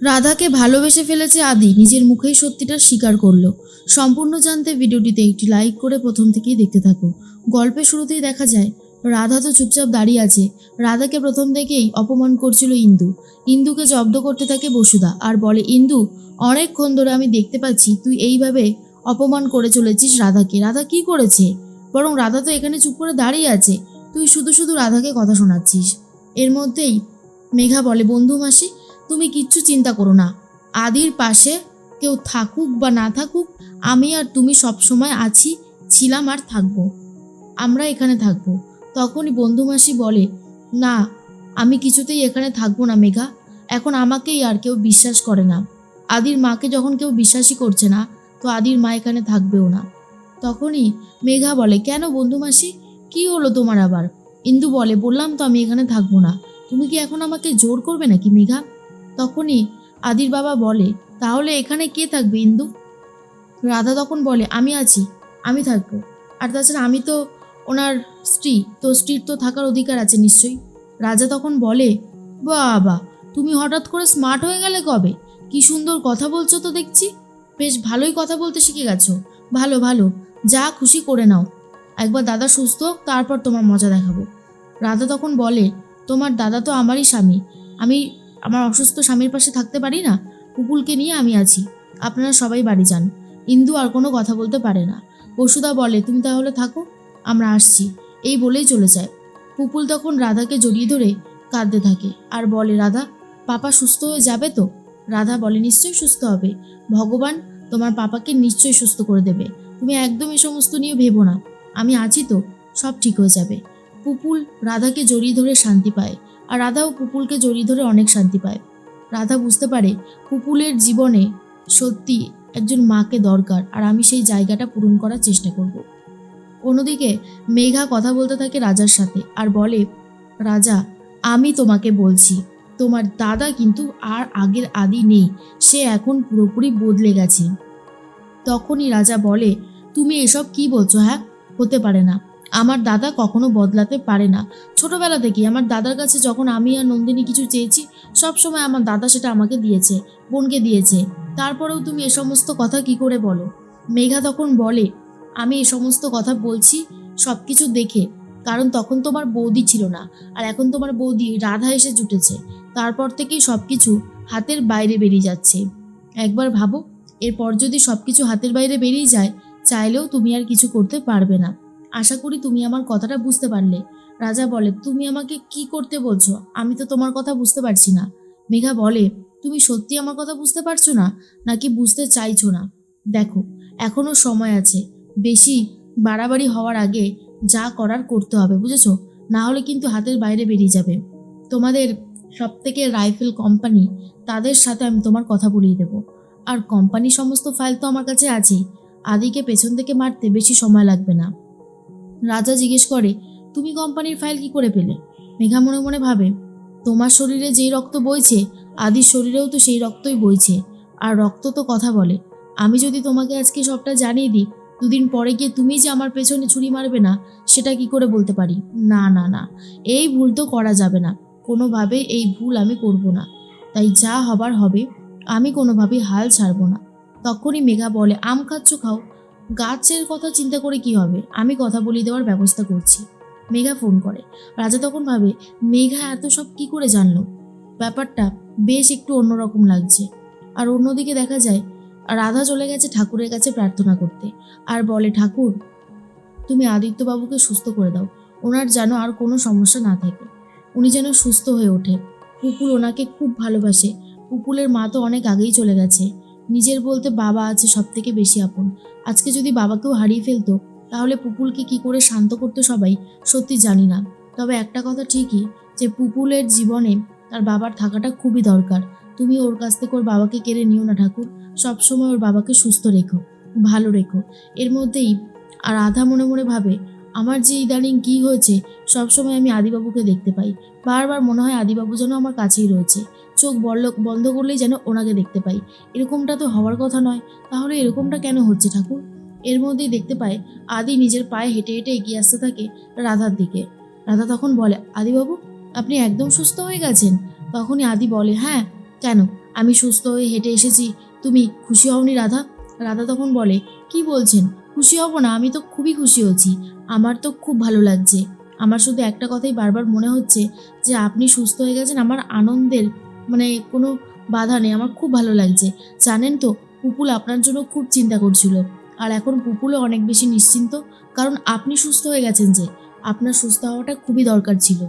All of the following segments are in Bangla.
রাধাকে ভালোবেসে ফেলেছে আদি। নিজের মুখেই সত্যিটা স্বীকার করল। সম্পূর্ণ জানতে ভিডিওটিতে একটি লাইক করে প্রথম থেকেই দেখতে থাকো। গল্পের শুরুতেই দেখা যায়, রাধা তো চুপচাপ দাঁড়িয়ে আছে। রাধাকে প্রথম থেকেই অপমান করছিল ইন্দু। ইন্দুকে জব্দ করতে থাকে বসুদা আর বলে, ইন্দু, অনেকক্ষণ ধরে আমি দেখতে পাচ্ছি তুই এইভাবে অপমান করে চলেছিস রাধাকে। রাধা কি করেছে? বরং রাধা তো এখানে চুপ করে দাঁড়িয়ে আছে। তুই শুধু শুধু রাধাকে কথা শোনাচ্ছিস। এর মধ্যেই মেঘা বলে, বন্ধু মাসি তুমি কিচ্ছু চিন্তা করো না। আদির পাশে কেউ থাকুক বা না থাকুক, আমি আর তুমি সব সময় আছি, ছিলাম আর থাকব। আমরা এখানে থাকব। তখনই বন্ধুমাসি বলে, না, আমি কিছুতেই এখানে থাকব না, মেঘা। এখন আমাকেই আর কেউ বিশ্বাস করে না। আদির মাকে যখন কেউ বিশ্বাসই করছে না, তো আদির মা এখানে থাকবেও না। তখনই মেঘা বলে, কেন বন্ধুমাসি কি হলো তোমার আবার? ইন্দু বলে, বললাম তো আমি এখানে থাকব না। তুমি কি এখন আমাকে জোর করবে নাকি, মেঘা? তখনই আদির বাবা বলে, তাহলে এখানে কে থাকবে, ইন্দু? রাধা তখন বলে, আমি আছি, আমি থাকব। আর তাছাড়া আমি তো ওনার স্ত্রী, তো স্ত্রীর তো থাকার অধিকার আছে নিশ্চয়ই। রাজা তখন বলে, বাবা, তুমি হঠাৎ করে স্মার্ট হয়ে গেলে কবে? কি সুন্দর কথা বলছো তো দেখছি। বেশ ভালোই কথা বলতে শিখে গেছো। ভালো ভালো, যা খুশি করে নাও। একবার দাদা সুস্থ হোক, তারপর তোমার মজা দেখাবো। রাধা তখন বলে, তোমার দাদা তো আমারই স্বামী। আমি আমার অসুস্থ স্বামীর পাশে থাকতে পারি না? পুপুলকে নিয়ে আমি আছি। আপনারা সবাই বাড়ি যান। ইন্দু আর কোনো কথা বলতে পারে না। বসুদা বলে, তুমি তাহলে থাকো, আমরা আসছি। এই বলেই চলে যায়। পুপুল তখন রাধাকে জড়িয়ে ধরে কাঁদতে থাকে আর বলে, রাধা, পাপা সুস্থ হয়ে যাবে তো? রাধা বলে, নিশ্চয়ই সুস্থ হবে। ভগবান তোমার পাপাকে নিশ্চয়ই সুস্থ করে দেবে। তুমি একদম এই সমস্ত নিয়ে ভেবো না। আমি আছি তো, সব ঠিক হয়ে যাবে। পুপুল রাধাকে জড়িয়ে ধরে শান্তি পায়। আর রাধাও পুপুলকে জড়িয়ে ধরে অনেক শান্তি পায়। রাধা বুঝতে পারে পুপুলের জীবনে সত্যি একজন মাকে দরকার আর আমি সেই জায়গাটা পূরণ করার চেষ্টা করব। অন্যদিকে মেঘা কথা বলতে থাকে রাজার সাথে আর বলে, রাজা, আমি তোমাকে বলছি, তোমার দাদা কিন্তু আর আগের আদি নেই, সে এখন পুরোপুরি বদলে গেছে। তখনই রাজা বলে, তুমি এসব কি বলছো হ্যাঁ? হতে পারে না। আমার দাদা কখনো বদলাতে পারে না। ছোটবেলা থেকে আমার দাদার কাছে যখন আমি আর নন্দিনী কিছু চেয়েছি, সব সময় আমার দাদা সেটা আমাকে দিয়েছে, বোনকে দিয়েছে। তারপরেও তুমি এ সমস্ত কথা কি করে বলো? মেঘা তখন বলে, আমি এ সমস্ত কথা বলছি সব কিছু দেখে। কারণ তখন তোমার বৌদি ছিল না, আর এখন তোমার বৌদি রাধা এসে জুটেছে। তারপর থেকেই সব কিছু হাতের বাইরে বেরিয়ে যাচ্ছে। একবার ভাবো, এরপর যদি সব কিছু হাতের বাইরে বেরিয়ে যায়, চাইলেও তুমি আর কিছু করতে পারবে না। আশা করি তুমি আমার কথাটা বুঝতে পারলে। রাজা বলে, তুমি আমাকে কি করতে বলছো? আমি তো তোমার কথা বুঝতে পারছি না। মেঘা বলে, তুমি সত্যি আমার কথা বুঝতে পারছ না? নাকি বুঝতে চাইছো না? দেখো, এখনও সময় আছে। বেশি বাড়াবাড়ি হওয়ার আগে যা করার করতে হবে, বুঝেছ? না হলে কিন্তু হাতের বাইরে বেরিয়ে যাবে। তোমাদের সব থেকে রাইফেল কোম্পানি, তাদের সাথে আমি তোমার কথা বলিয়ে দেবো। আর কোম্পানি সমস্ত ফাইল তো আমার কাছে আছেই। আদিকে পেছন থেকে মারতে বেশি সময় লাগবে না। রাজা জিজ্ঞেস করে, তুমি কোম্পানির ফাইল কি করে পেলে? মেঘা মনে মনে ভাবে, তোমার শরীরে যেই রক্ত বইছে, আদির শরীরেও তো সেই রক্তই বইছে। আর রক্ত তো কথা বলে। আমি যদি তোমাকে আজকে সবটা জানিয়ে দিই, দুদিন পরে গিয়ে তুমি যে আমার পেছনে ছুরি মারবে না, সেটা কি করে বলতে পারি? না না না। এই ভুল তো করা যাবে না। কোনোভাবে এই ভুল আমি করব না। তাই যা হবার হবে, আমি কোনোভাবেই হাল ছাড়বো না। তখনই মেঘা বলে, আম খাচ্ছ, খাও। গাছের কথা চিন্তা করে কি হবে? আমি কথা বলিয়ে দেওয়ার ব্যবস্থা করছি। মেঘা ফোন করে। রাজা তখন ভাবে, মেঘা এত সব কি করে জানলো? ব্যাপারটা বেশ একটু অন্যরকম লাগছে। আর অন্যদিকে দেখা যায়, রাধা চলে গেছে ঠাকুরের কাছে প্রার্থনা করতে। আর বলে, ঠাকুর, তুমি আদিত্যবাবুকে সুস্থ করে দাও। ওনার যেন আর কোনো সমস্যা না থাকে। উনি যেন সুস্থ হয়ে ওঠে। পুপুল ওনাকে খুব ভালোবাসে। পুপুলের মা তো অনেক আগেই চলে গেছে। নিজের বলতে বাবা আছে সব থেকে বেশি আপন। আজকে যদি বাবাকেও হারিয়ে ফেলতো, তাহলে পুপুলকে কি করে শান্ত করতো সবাই সত্যি জানি না। তবে একটা কথা ঠিকই, যে পুপুলের জীবনে তার বাবার থাকাটা খুবই দরকার। তুমি ওর কাছ থেকে ওর বাবাকে কেড়ে নিও না ঠাকুর। সবসময় ওর বাবাকে সুস্থ রেখো, ভালো রেখো। এর মধ্যেই আর আধা মনে মনে ভাবে, আমার যে ইদানিং কী হয়েছে, সবসময় আমি আদিবাবুকে দেখতে পাই। বারবার মনে হয় আদিবাবু যেন আমার কাছেই রয়েছে। চোখ বন্ধ করলেই যেন ওনাকে দেখতে পাই। এরকমটা তো হওয়ার কথা নয়। তাহলে এরকমটা কেন হচ্ছে ঠাকুর? এর মধ্যেই দেখতে পায় আদি নিজের পায়ে হেঁটে হেঁটে এগিয়ে আসতে থাকে রাধার দিকে। রাধা তখন বলে, আদিবাবু, আপনি একদম সুস্থ হয়ে গেছেন? তখনই আদি বলে হ্যাঁ কেন? আমি সুস্থ হয়ে হেঁটে এসেছি। তুমি খুশি হওনি রাধা? রাধা তখন বলে, কি বলছেন? খুশি হব না, আমি তো খুবই খুশি হচ্ছি। আমার তো খুব ভালো লাগছে। আমার শুধু একটা কথাই বারবার মনে হচ্ছে যে আপনি সুস্থ হয়ে গেছেন। আমার আনন্দের মানে কোনো বাধা নেই, আমার খুব ভালো লাগছে। জানেন তো, পুপুল আপনার জন্য খুব চিন্তা করছিল। আর এখন পুপুলও অনেক বেশি নিশ্চিন্ত, কারণ আপনি সুস্থ হয়ে গেছেন যে, আপনার সুস্থ হওয়াটা খুবই দরকার ছিল।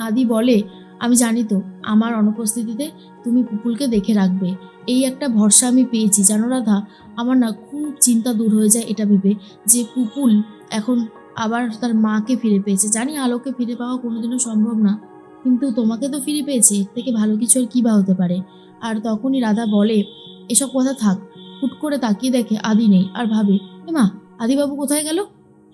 আদি বলে, আমি জানি তো, আমার অনুপস্থিতিতে তুমি পুপুলকে দেখে রাখবে। এই একটা ভরসা আমি পেয়েছি। জানো রাধা, আমার না খুব চিন্তা দূর হয়ে যায় এটা ভেবে যে, পুপুল এখন আবার তার মাকে ফিরে পেয়েছে। জানি আলোকে ফিরে পাওয়া কোনোদিনও সম্ভব না। কিন্তু তোমাকে তো ফিরে পেয়েছে এর থেকে ভালো কিছু আর কী বা হতে পারে? আর তখনই রাধা বলে, এসব কথা থাক। হুট করে তাকিয়ে দেখে আদি নেই, আর ভাবে মা, আদিবাবু কোথায় গেল?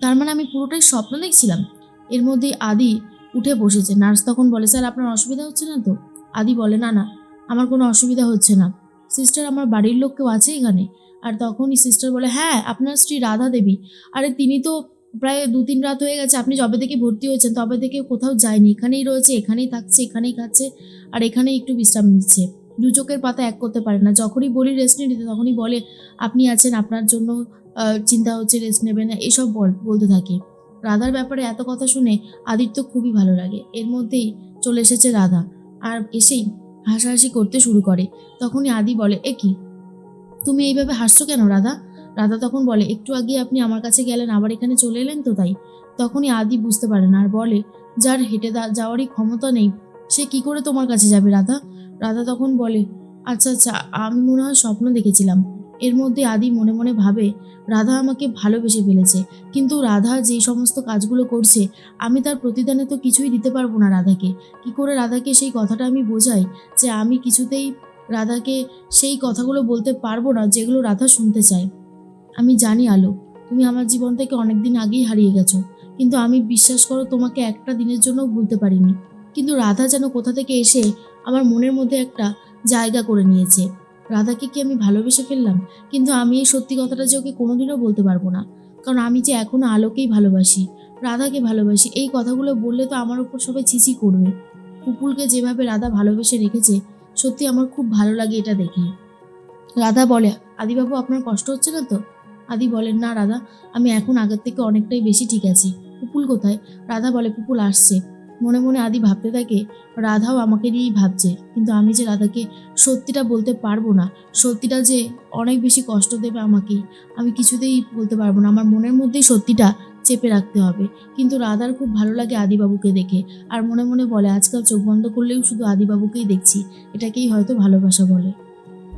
তার মানে আমি পুরোটাই স্বপ্ন দেখছিলাম। এর মধ্যেই আদি উঠে বসেছে। নার্স তখন বলে, স্যার, আপনার অসুবিধা হচ্ছে না তো? আদি বলে, না না, আমার কোনো অসুবিধা হচ্ছে না। সিস্টার আমার বাড়ির লোক কেউ আছে এখানে? আর তখনই সিস্টার বলে হ্যাঁ আপনার স্ত্রী রাধা দেবী। আরে, তিনি তো প্রায় দু তিন রাত হয়ে গেছে, আপনি যবে থেকে ভর্তি হয়েছেন, তবে থেকে কোথাও যায়নি। এখানেই রয়েছে, এখানেই থাকছে, এখানেই খাচ্ছে, আর এখানেই একটু বিশ্রাম নিচ্ছে। দু চোখের পাতা এক করতে পারে না। যখনই বলি রেস্ট নিতে, তখনই বলে, আপনি আছেন, আপনার জন্য চিন্তা হচ্ছে রেস্ট নেবেন না এসব বল- বলতে থাকে। রাধার ব্যাপারে এত কথা শুনে আদির তো খুবই ভালো লাগে। এর মধ্যেই চলে এসেছে রাধা, আর এসেই হাসাহাসি করতে শুরু করে। তখনই আদি বলে, এ কি? তুমি এইভাবে হাসছো কেন রাধা? রাধা তখন বলে, একটু আগে আপনি আমার কাছে গেলেন, আবার এখানে চলে এলেন তো তাই? তখনই আদি বুঝতে পারে না, আর বলে, যার হেঁটে যাওয়ারই ক্ষমতা নেই, সে কি করে তোমার কাছে যাবে রাধা? রাধা তখন বলে আচ্ছা আচ্ছা আমি মনে হয় স্বপ্ন দেখেছিলাম। এর মধ্যে আদি মনে মনে ভাবে, রাধা আমাকে ভালোবেসে ফেলেছে। কিন্তু রাধা যেই সমস্ত কাজগুলো করছে, আমি তার প্রতিদানে তো কিছুই দিতে পারব না রাধাকে। কি করে রাধাকে সেই কথাটা আমি বোঝাই? যে আমি কিছুতেই রাধাকে সেই কথাগুলো বলতে পারব না, যেগুলো রাধা শুনতে চায়। আমি জানি আলো, তুমি আমার জীবন থেকে অনেক দিন আগেই হারিয়ে গেছো, কিন্তু আমি বিশ্বাস করো তোমাকে একটা দিনের জন্য ভুলতে পারিনি। কিন্তু রাধা যেন কোথা থেকে এসে আমার মনের মধ্যে একটা জায়গা করে নিয়েছে। রাধাকে কি আমি ভালোবেসে ফেললাম? কিন্তু আমি এই সত্যি কথাটা যে ওকে কোনোদিনও বলতে পারব না। কারণ আমি যে এখনও আলোকেই ভালোবাসি, রাধাকে ভালোবাসি, এই কথাগুলো বললে তো আমার উপর সবাই চিচি করবে। পুপুলকে যেভাবে রাধা ভালোবেসে রেখেছে, সত্যি আমার খুব ভালো লাগে এটা দেখে। রাধা বলে, আদিবাবু, আপনার কষ্ট হচ্ছে না তো? আদি বলেন, না রাধা, আমি এখন আগের থেকে অনেকটাই বেশি ঠিক আছি। পুপুল কোথায়? রাধা বলে পুপুল আসছে। মনে মনে আদি ভাবতে থাকে, রাধাও আমাকে নিয়েই ভাবছে, কিন্তু আমি যে রাধাকে সত্যিটা বলতে পারব না, সত্যিটা যে অনেক বেশি কষ্ট দেবে আমাকেই, আমি কিছুতেই বলতে পারব না। আমার মনের মধ্যেই সত্যিটা চেপে রাখতে হবে। কিন্তু রাধার খুব ভালো লাগে আদিবাবুকে দেখে, আর মনে মনে বলে, আজকাল চোখ বন্ধ করলেও শুধু আদিবাবুকেই দেখছি, এটাকেই হয়তো ভালোবাসা বলে।